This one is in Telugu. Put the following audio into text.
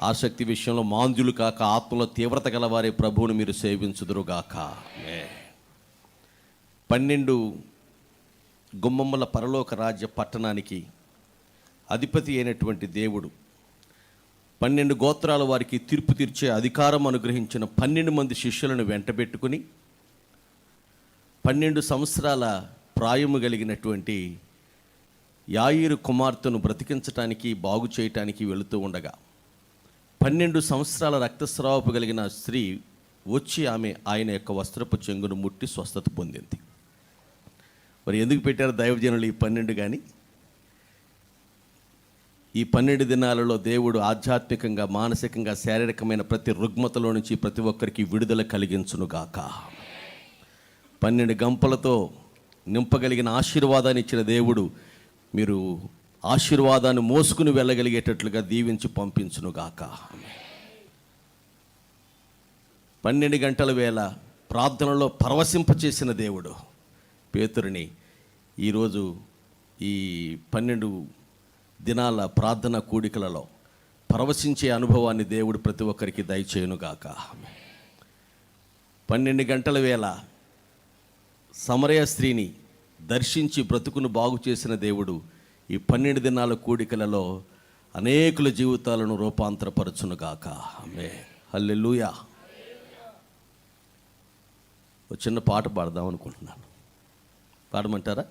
ఆసక్తి విషయంలో మాంద్యులు కాక ఆత్మలో తీవ్రత గలవారే ప్రభువుని మీరు సేవించుదురుగాక. పన్నెండు గుమ్మమ్మల పరలోక రాజ్య పట్టణానికి అధిపతి అయినటువంటి దేవుడు పన్నెండు గోత్రాల వారికి తీర్పు తీర్చే అధికారం అనుగ్రహించిన పన్నెండు మంది శిష్యులను వెంటబెట్టుకుని పన్నెండు సంవత్సరాల ప్రాయము కలిగినటువంటి యాయిరు కుమార్తెను బ్రతికించటానికి బాగు చేయటానికి వెళుతూ ఉండగా పన్నెండు సంవత్సరాల రక్తస్రావపు కలిగిన స్త్రీ వచ్చి ఆమె ఆయన యొక్క వస్త్రపు చెంగును ముట్టి స్వస్థత పొందింది. మరి ఎందుకు పెట్టారు దైవజనులు ఈ పన్నెండు కానీ ఈ పన్నెండు దినాలలో దేవుడు ఆధ్యాత్మికంగా మానసికంగా శారీరకమైన ప్రతి రుగ్మతలో నుంచి ప్రతి ఒక్కరికి విడుదల కలిగించునుగాక. పన్నెండు గంపలతో నింపగలిగిన ఆశీర్వాదాన్ని ఇచ్చిన దేవుడు మీరు ఆశీర్వాదాన్ని మోసుకుని వెళ్ళగలిగేటట్లుగా దీవించి పంపించునుగాక. పన్నెండు గంటల వేళ ప్రార్థనలో పరవశింపచేసిన దేవుడు పేతురిని ఈరోజు ఈ పన్నెండు దినాల ప్రార్థన కూడికలలో పరవశించే అనుభవాన్ని దేవుడు ప్రతి ఒక్కరికి దయచేయునుగాక. పన్నెండు గంటల వేళ సమరయ స్త్రీని దర్శించి బ్రతుకును బాగు చేసిన దేవుడు ఈ పన్నెండు దినాల కూడికలలో అనేకుల జీవితాలను రూపాంతరపరచునుగాక. ఆమె హల్లెలూయా. ఒక చిన్న పాట పాడదాం అనుకుంటున్నాను. పాడమంటారా?